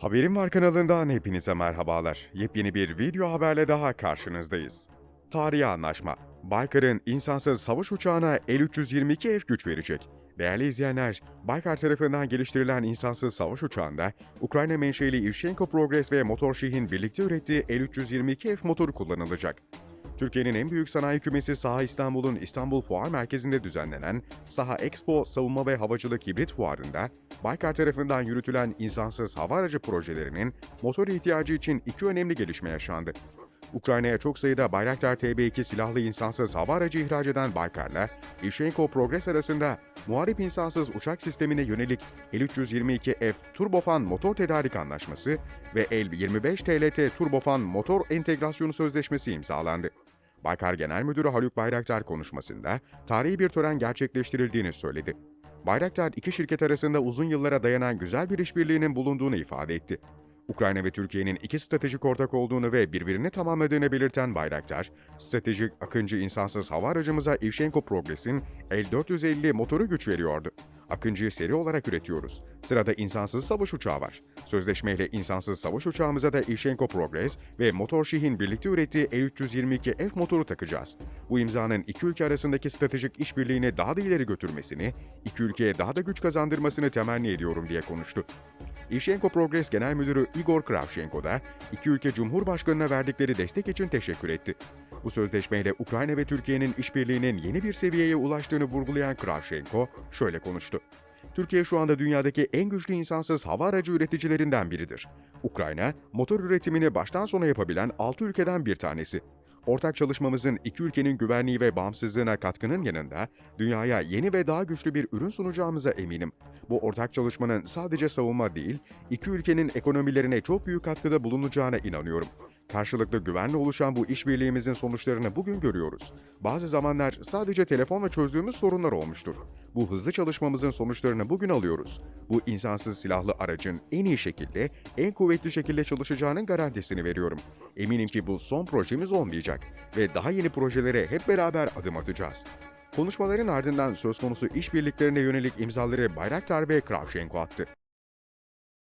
Haberim Var kanalından hepinize merhabalar. Yepyeni bir video haberle daha karşınızdayız. Tarihi anlaşma. Baykar'ın insansız savaş uçağına L-322F güç verecek. Değerli izleyenler, Baykar tarafından geliştirilen insansız savaş uçağında Ukrayna menşeli Ivshenko Progress ve Motorşih'in birlikte ürettiği L-322F motoru kullanılacak. Türkiye'nin en büyük sanayi kümesi Saha İstanbul'un İstanbul Fuar Merkezi'nde düzenlenen Saha Expo Savunma ve Havacılık Hibrit Fuarı'nda Baykar tarafından yürütülen insansız hava aracı projelerinin motor ihtiyacı için iki önemli gelişme yaşandı. Ukrayna'ya çok sayıda Bayraktar TB2 silahlı insansız hava aracı ihraç eden Baykar'la Ivshenko Progress arasında muharip insansız uçak sistemine yönelik L-322F turbofan motor tedarik anlaşması ve L-25 TLT turbofan motor entegrasyonu sözleşmesi imzalandı. Baykar Genel Müdürü Haluk Bayraktar konuşmasında tarihi bir tören gerçekleştirildiğini söyledi. Bayraktar iki şirket arasında uzun yıllara dayanan güzel bir işbirliğinin bulunduğunu ifade etti. Ukrayna ve Türkiye'nin iki stratejik ortak olduğunu ve birbirini tamamladığını belirten Bayraktar, stratejik Akıncı insansız hava aracımıza Ivshenko Progress'in L-450 motoru güç veriyordu. Akıncı'yı seri olarak üretiyoruz. Sırada insansız savaş uçağı var. Sözleşmeyle insansız savaş uçağımıza da Ivshenko Progress ve Motor Şihin birlikte ürettiği L-322F motoru takacağız. Bu imzanın iki ülke arasındaki stratejik işbirliğini daha da ileri götürmesini, iki ülkeye daha da güç kazandırmasını temenni ediyorum diye konuştu. Ivshenko Progress Genel Müdürü Igor Kravchenko da iki ülke Cumhurbaşkanı'na verdikleri destek için teşekkür etti. Bu sözleşmeyle Ukrayna ve Türkiye'nin işbirliğinin yeni bir seviyeye ulaştığını vurgulayan Kravchenko şöyle konuştu. Türkiye şu anda dünyadaki en güçlü insansız hava aracı üreticilerinden biridir. Ukrayna, motor üretimini baştan sona yapabilen 6 ülkeden bir tanesi. Ortak çalışmamızın iki ülkenin güvenliği ve bağımsızlığına katkının yanında dünyaya yeni ve daha güçlü bir ürün sunacağımıza eminim. Bu ortak çalışmanın sadece savunma değil, iki ülkenin ekonomilerine çok büyük katkıda bulunacağına inanıyorum. Karşılıklı güvenle oluşan bu işbirliğimizin sonuçlarını bugün görüyoruz. Bazı zamanlar sadece telefonla çözdüğümüz sorunlar olmuştur. Bu hızlı çalışmamızın sonuçlarını bugün alıyoruz. Bu insansız silahlı aracın en iyi şekilde, en kuvvetli şekilde çalışacağının garantisini veriyorum. Eminim ki bu son projemiz olmayacak ve daha yeni projelere hep beraber adım atacağız. Konuşmaların ardından söz konusu işbirliklerine yönelik imzaları Bayraktar ve Kravchenko attı.